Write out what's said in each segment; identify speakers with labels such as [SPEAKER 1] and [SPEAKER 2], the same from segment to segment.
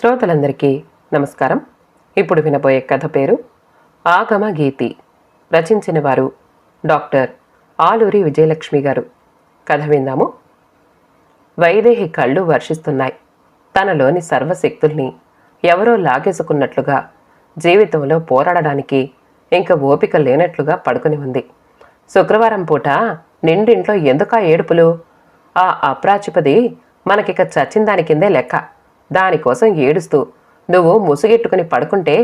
[SPEAKER 1] శ్రోతలందరికీ నమస్కారం. ఇప్పుడు వినబోయే కథ పేరు ఆగమ గీతి. రచించిన వారు డాక్టర్ ఆలూరి విజయలక్ష్మి గారు. కథ విందాము. వైదేహి కళ్ళు వర్షిస్తున్నాయి. తనలోని సర్వశక్తుల్ని ఎవరో లాగేసుకున్నట్లుగా జీవితంలో పోరాడడానికి ఇంక ఓపిక లేనట్లుగా పడుకుని ఉంది. శుక్రవారం పూట నిండింట్లో ఎందుకా ఏడుపులు? ఆ అప్రాచిపది మనకిక చచ్చిన దాని కిందే లెక్క. దానికోసం ఏడుస్తూ నువ్వు ముసుగెట్టుకుని పడుకుంటే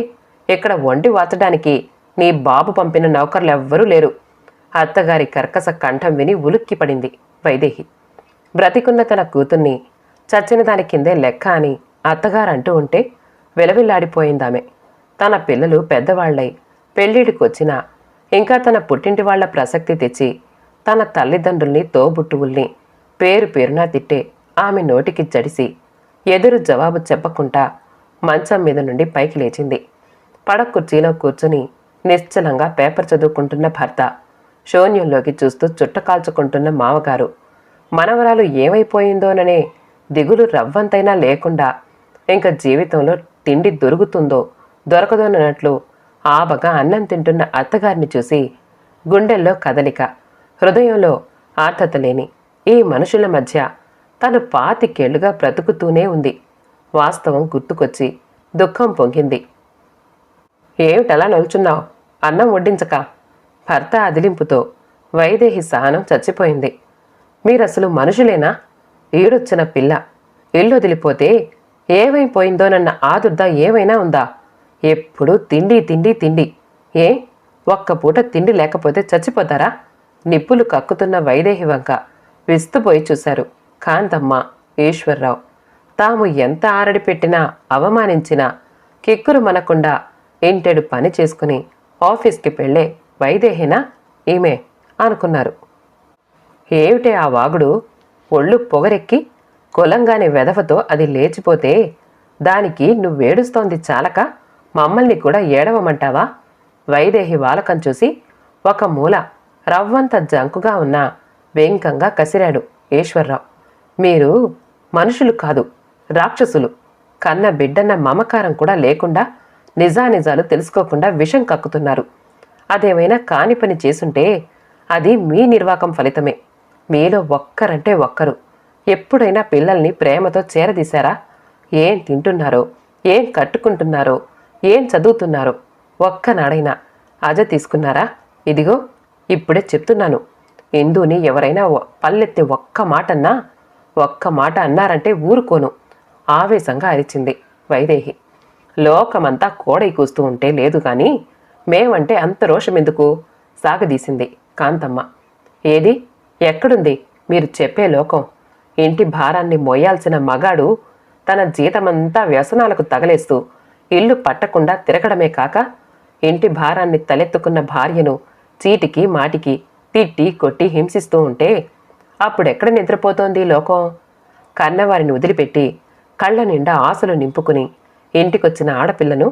[SPEAKER 1] ఇక్కడ ఒంటి వాచడానికి నీ బాబు పంపిన నౌకర్లు ఎవ్వరూ లేరు. అత్తగారి కర్కస కంఠం విని ఉలుక్కి పడింది వైదేహి. బ్రతికున్న తన కూతుర్ని చచ్చిన దాని కిందే లెక్క అని అత్తగారు అంటూ ఉంటే విలవిల్లాడిపోయిందామె. తన పిల్లలు పెద్దవాళ్ళై పెళ్ళిడికొచ్చినా ఇంకా తన పుట్టింటి వాళ్ళ ప్రసక్తి తెచ్చి తన తల్లిదండ్రుల్ని తోబుట్టువుల్ని పేరు పేరునా తిట్టే ఆమె నోటికి జడిసి ఎదురు జవాబు చెప్పకుండా మంచం మీద నుండి పైకి లేచింది. పడ కుర్చీలో కూర్చుని నిశ్చలంగా పేపర్ చదువుకుంటున్న భర్త శూన్యంలోకి చూస్తూ చుట్ట కాల్చుకుంటున్న మావగారు మనవరాలు ఏమైపోయిందోననే దిగులు రవ్వంతైనా లేకుండా ఇంకా జీవితంలో తిండి దొరుకుతుందో దొరకదోనన్నట్లు ఆబగా అన్నం తింటున్న అత్తగారిని చూసి గుండెల్లో కదలిక హృదయంలో ఆర్తత లేని ఈ మనుషుల మధ్య తను పాతికేళ్ళుగా బ్రతుకుతూనే ఉంది. వాస్తవం గుర్తుకొచ్చి దుఃఖం పొంగింది. ఏమిటలా నిల్చున్నావు అన్నం వడ్డించక. భర్త అదిలింపుతో వైదేహి సహనం చచ్చిపోయింది. మీరసలు మనుషులేనా? ఈడొచ్చిన పిల్ల. ఇల్లు వదిలిపోతే ఏమైపోయిందోనన్న ఆదుర్ద ఏమైనా ఉందా? ఎప్పుడు తిండి తిండి తిండి. ఏ? ఒక్క పూట తిండి లేకపోతే చచ్చిపోతారా? నిప్పులు కక్కుతున్న వైదేహి వంక విస్తుపోయి చూశారు. కాంతమ్మ ఈశ్వర్రావు. తాము ఎంత ఆరడి పెట్టినా అవమానించినా కిక్కురు మనకుండా ఇంటెడు పని చేసుకుని ఆఫీస్కి పెళ్ళే వైదేహినా? ఈమె అనుకున్నారు. ఏమిటే ఆ వాగుడు? ఒళ్ళు పొగరెక్కి కులంగాని వెధవతో అది లేచిపోతే దానికి నువ్వేడుస్తోంది చాలక? మమ్మల్ని కూడా ఏడవమంటావా? వైదేహి వాలకం చూసి ఒక మూల రవ్వంత జంకుగా ఉన్న వెంకంగా కసిరాడు ఈశ్వర్రావు. మీరు మనుషులు కాదు రాక్షసులు. కన్న బిడ్డన్న మమకారం కూడా లేకుండా నిజానిజాలు తెలుసుకోకుండా విషం కక్కుతున్నారు. అదేమైనా కాని పని చేసుంటే అది మీ నిర్వాకం ఫలితమే. మీలో ఒక్కరంటే ఒక్కరు. ఎప్పుడైనా పిల్లల్ని ప్రేమతో చేరదీశారా? ఏం తింటున్నారో? ఏం కట్టుకుంటున్నారో? ఏం చదువుతున్నారో? ఒక్కనాడైనా అజ తీసుకున్నారా? ఇదిగో ఇప్పుడే చెప్తున్నాను. ఇందుని ఎవరైనా పల్లెత్తి ఒక్క మాటన్నా ఒక్క మాట అన్నారంటే ఊరుకోను. ఆవేశంగా అరిచింది వైదేహి. లోకమంతా కోడై కూస్తూ ఉంటే లేదు కానీ మేమంటే అంత రోషం ఎందుకు సాగదీసింది కాంతమ్మ. ఏది? ఎక్కడుంది? మీరు చెప్పే లోకం. ఇంటి భారాన్ని మోయాల్సిన మగాడు తన జీతమంతా వ్యసనాలకు తగలేస్తూ ఇల్లు పట్టకుండా తిరగడమే కాక ఇంటి భారాన్ని తలెత్తుకున్న భార్యను చీటికి మాటికి తిట్టి కొట్టి హింసిస్తూ ఉంటే అప్పుడెక్కడ నిద్రపోతోంది లోకం? కన్నవారిని వదిలిపెట్టి కళ్ళ నిండా ఆశలు నింపుకుని ఇంటికొచ్చిన ఆడపిల్లను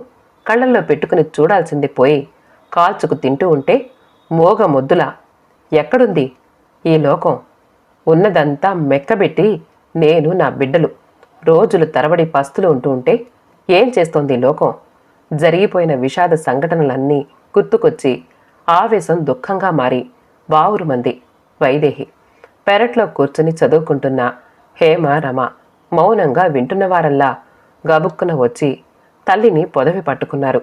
[SPEAKER 1] కళ్ళల్లో పెట్టుకుని చూడాల్సింది పోయి కాల్చుకు తింటూ ఉంటే మోగ మొద్దుల ఎక్కడుంది ఈ లోకం? ఉన్నదంతా మెక్కబెట్టి నేను నా బిడ్డలు రోజులు తరబడి పస్తులు ఉంటూ ఉంటే ఏం చేస్తోంది లోకం? జరిగిపోయిన విషాద సంఘటనలన్నీ గుర్తుకొచ్చి ఆవేశం దుఃఖంగా మారి బావురుమంది వైదేహి. పెరట్లో కూర్చుని చదువుకుంటున్న హేమ రమ మౌనంగా వింటున్న వారల్లా గబుక్కున వచ్చి తల్లిని పొదవి పట్టుకున్నారు.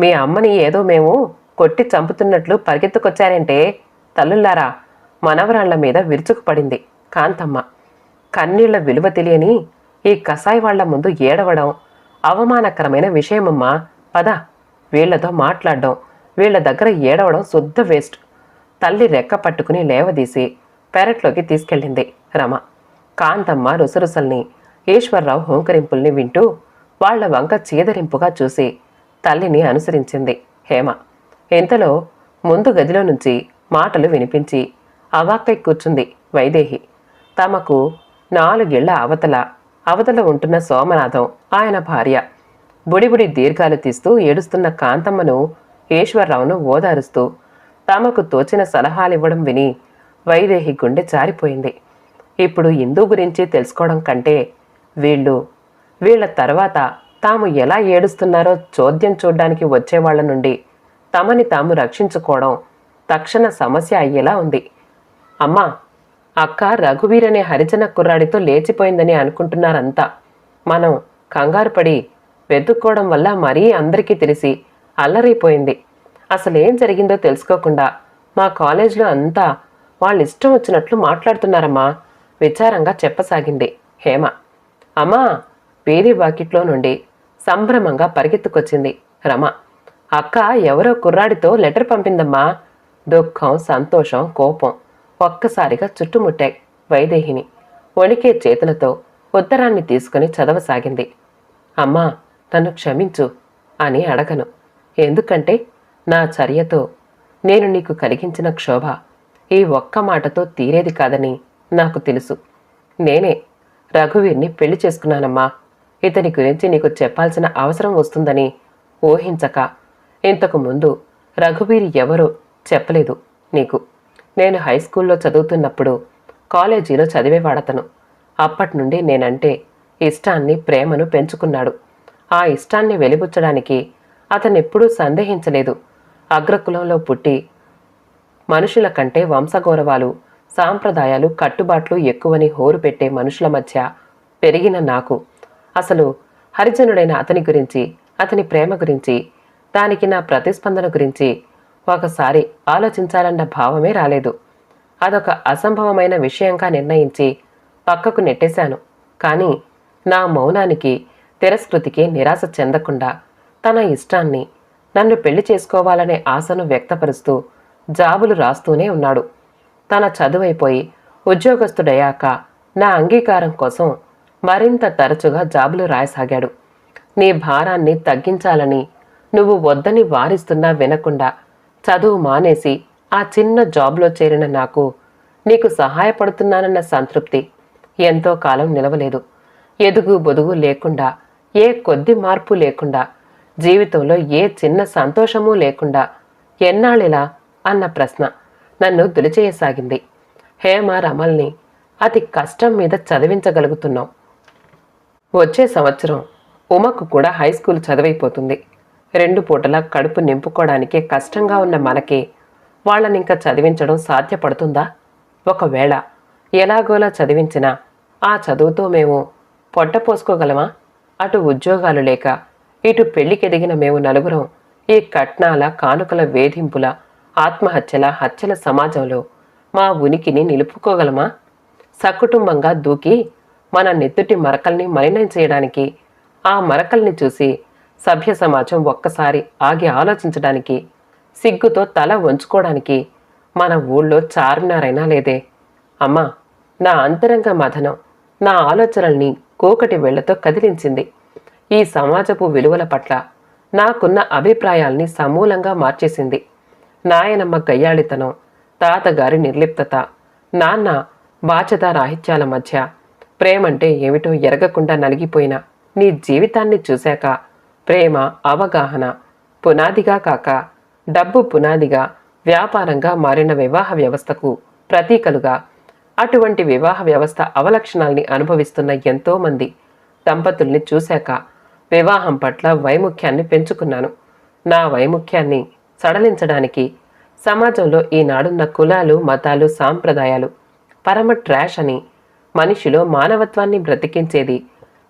[SPEAKER 1] మీ అమ్మని ఏదో మేము కొట్టి చంపుతున్నట్లు పరిగెత్తుకొచ్చారంటే తల్లుల్లారా మనవరాళ్ళ మీద విరుచుకుపడింది కాంతమ్మ. కన్నీళ్ళ విలువ తెలియని ఈ కసాయి వాళ్ళ ముందు ఏడవడం అవమానకరమైన విషయమమ్మా. పద వీళ్ళతో మాట్లాడడం వీళ్ళ దగ్గర ఏడవడం శుద్ధ వేస్ట్. తల్లి రెక్క పట్టుకుని లేవదీసి పెరట్లోకి తీసుకెళ్ళింది రమ. కాంతమ్మ రుసరుసల్ని ఈశ్వర్రావు హోంకరింపుల్ని వింటూ వాళ్ళ వంక చీదరింపుగా చూసి తల్లిని అనుసరించింది హేమ. ఇంతలో ముందు గదిలో నుంచి మాటలు వినిపించి అవాక్కై కూర్చుంది వైదేహి. తమకు నాలుగేళ్ళ అవతల అవతల ఉంటున్న సోమనాథం ఆయన భార్య. బుడిబుడి దీర్ఘాలు తీస్తూ ఏడుస్తున్న కాంతమ్మను ఈశ్వర్రావును ఓదారుస్తూ తమకు తోచిన సలహాలివ్వడం విని వైదేహి గుండె జారిపోయింది. ఇప్పుడు ఇందు గురించి తెలుసుకోవడం కంటే వీళ్ళు వీళ్ళ తర్వాత తాము ఎలా ఏడుస్తున్నారో చోద్యం చూడ్డానికి వచ్చేవాళ్ళ నుండి తమని తాము రక్షించుకోవడం తక్షణ సమస్య అయ్యేలా ఉంది. అమ్మా అక్క రఘువీర్ అనే హరిజన కుర్రాడితో లేచిపోయిందని అనుకుంటున్నారంతా. మనం కంగారు పడి వెతుక్కోవడం వల్ల మరీ అందరికీ తెలిసి అల్లరైపోయింది. అసలేం జరిగిందో తెలుసుకోకుండా మా కాలేజీలో అంతా వాళ్ళ ఇష్టం వచ్చినట్లు మాట్లాడుతున్నారమ్మా. విచారంగా చెప్పసాగింది హేమ. అమ్మా వీధి బాకెట్లో నుండి సంభ్రమంగా పరిగెత్తుకొచ్చింది రమ. అక్క ఎవరో కుర్రాడితో లెటర్ పంపిందమ్మా. దుఃఖం సంతోషం కోపం ఒక్కసారిగా చుట్టుముట్టాయి వైదేహిని. వణికే చేతులతో ఉత్తరాన్ని తీసుకుని చదవసాగింది. అమ్మా నన్ను క్షమించు అని అడగను. ఎందుకంటే నా చర్యతో నేను నీకు కలిగించిన క్షోభ ఈ ఒక్క మాటతో తీరేది కాదని నాకు తెలుసు. నేనే రఘువీర్ని పెళ్ళి చేసుకున్నానమ్మా. ఇతని గురించి నీకు చెప్పాల్సిన అవసరం వస్తుందని ఊహించక ఇంతకు ముందు రఘువీర్ ఎవరో చెప్పలేదు నీకు. నేను హై స్కూల్లో చదువుతున్నప్పుడు కాలేజీలో చదివేవాడతను. అప్పటి నుండి నేనంటే ఇష్టాన్ని ప్రేమను పెంచుకున్నాడు. ఆ ఇష్టాన్ని వెలిబుచ్చడానికి అతనెప్పుడూ సందేహించలేదు. అగ్రకులంలో పుట్టి మనుషుల కంటే వంశగౌరవాలు సాంప్రదాయాలు కట్టుబాట్లు ఎక్కువని హోరు పెట్టే మనుషుల మధ్య పెరిగిన నాకు. అసలు హరిజనుడైన అతని గురించి అతని ప్రేమ గురించి దానికి నా ప్రతిస్పందన గురించి ఒకసారి ఆలోచించాలన్న భావమే రాలేదు. అదొక అసంభవమైన విషయంగా నిర్ణయించి పక్కకు నెట్టేశాను. కానీ నా మౌనానికి తిరస్కృతికి నిరాశ చెందకుండా తన ఇష్టాన్ని నన్ను పెళ్ళి చేసుకోవాలనే ఆశను వ్యక్తపరుస్తూ జాబులు రాస్తూనే ఉన్నాడు. తన చదువైపోయి ఉద్యోగస్తుడయ్యాక నా అంగీకారం కోసం మరింత తరచుగా జాబులు రాయసాగాడు. నీ భారాన్ని తగ్గించాలని నువ్వు వద్దని వారిస్తున్నా వినకుండా చదువు మానేసి ఆ చిన్న జాబ్లో చేరిన నాకు నీకు సహాయపడుతున్నానన్న సంతృప్తి ఎంతో కాలం నిలవలేదు. ఎదుగు బొదుగు లేకుండా ఏ కొద్ది మార్పు లేకుండా జీవితంలో ఏ చిన్న సంతోషమూ లేకుండా ఎన్నాళ్ళిలా అన్న ప్రశ్న నన్ను దులిచేయసాగింది. హేమ రమల్ని అతి కష్టం మీద చదివించగలుగుతున్నాం. వచ్చే సంవత్సరం ఉమకు కూడా హై స్కూల్ చదివైపోతుంది. రెండు పూటలా కడుపు నింపుకోవడానికే కష్టంగా ఉన్న మనకే వాళ్ళని ఇంకా చదివించడం సాధ్యపడుతుందా? ఒకవేళ ఎలాగోలా చదివించినా ఆ చదువుతో మేము పొట్ట పోసుకోగలమా? అటు ఉద్యోగాలు లేక ఇటు పెళ్ళికెదిగిన మేము నలుగురం ఈ కట్నాల కానుకల వేధింపుల ఆత్మహత్యల హత్యల సమాజంలో మా ఉనికిని నిలుపుకోగలమా? సకుటుంబంగా దూకి మన నెత్తుటి మరకల్ని మలినం చేయడానికి ఆ మరకల్ని చూసి సభ్య సమాజం ఒక్కసారి ఆగి ఆలోచించడానికి సిగ్గుతో తల వంచుకోవడానికి మన ఊళ్ళో చార్మినారైనా లేదే? అమ్మా నా అంతరంగ మథనం నా ఆలోచనల్ని కోకటి వెళ్ళతో కదిలించింది. ఈ సమాజపు విలువల పట్ల నాకున్న అభిప్రాయాల్ని సమూలంగా మార్చేసింది. నాయనమ్మ గయ్యాళితనం తాతగారి నిర్లిప్తత నాన్న బాధ్యత రాహిత్యాల మధ్య. ప్రేమంటే ఏమిటో ఎరగకుండా నలిగిపోయిన నీ జీవితాన్ని చూశాక ప్రేమ అవగాహన పునాదిగా కాక డబ్బు పునాదిగా వ్యాపారంగా మారిన వివాహ వ్యవస్థకు ప్రతీకలుగా అటువంటి వివాహ వ్యవస్థ అవలక్షణాల్ని అనుభవిస్తున్న ఎంతోమంది దంపతుల్ని చూశాక వివాహం పట్ల వైముఖ్యాన్ని పెంచుకున్నాను. నా వైముఖ్యాన్ని సడలించడానికి. సమాజంలో ఈనాడున్న కులాలు మతాలు సాంప్రదాయాలు పరమ ట్రాష్ అని. మనిషిలో మానవత్వాన్ని బ్రతికించేది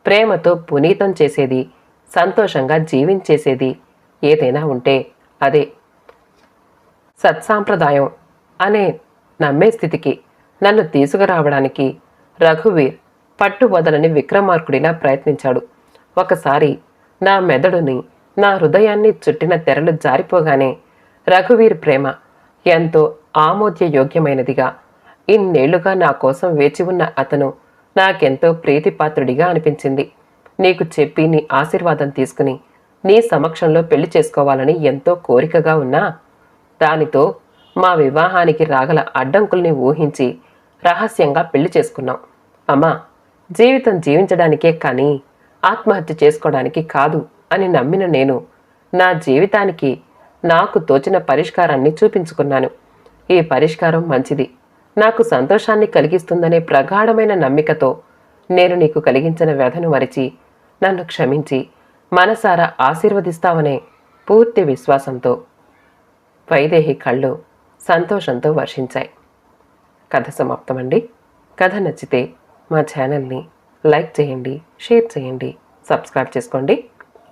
[SPEAKER 1] ప్రేమతో పునీతం చేసేది సంతోషంగా జీవించేసేది ఏదైనా ఉంటే అదే. సత్సాంప్రదాయం అనే నమ్మే స్థితికి నన్ను తీసుకురావడానికి రఘువీర్ పట్టు వదలని విక్రమార్కుడిలా ప్రయత్నించాడు. ఒకసారి నా మెదడుని నా హృదయాన్ని చుట్టిన తెరలు జారిపోగానే రఘువీర్ ప్రేమ ఎంతో ఆమోద్యయోగ్యమైనదిగా ఇన్నేళ్ళుగా నా కోసం వేచి ఉన్న అతను నాకెంతో ప్రీతిపాత్రుడిగా అనిపించింది. నీకు చెప్పి నీ ఆశీర్వాదం తీసుకుని నీ సమక్షంలో పెళ్ళి చేసుకోవాలని ఎంతో కోరికగా ఉన్నా? దానితో మా వివాహానికి రాగల అడ్డంకుల్ని ఊహించి రహస్యంగా పెళ్ళి చేసుకున్నాం. అమ్మా జీవితం జీవించడానికే కానీ ఆత్మహత్య చేసుకోవడానికి కాదు. అని నమ్మిన నేను నా జీవితానికి నాకు తోచిన పరిష్కారాన్ని చూపించుకున్నాను. ఈ పరిష్కారం మంచిది. నాకు సంతోషాన్ని కలిగిస్తుందనే ప్రగాఢమైన నమ్మికతో నేను నీకు కలిగించిన వ్యధను మరిచి నన్ను క్షమించి మనసారా ఆశీర్వదిస్తావనే పూర్తి విశ్వాసంతో వైదేహి కళ్ళు సంతోషంతో వర్షించాయి. కథ సమాప్తమండి. కథ నచ్చితే మా ఛానల్ని లైక్ చేయండి షేర్ చేయండి సబ్స్క్రైబ్ చేసుకోండి.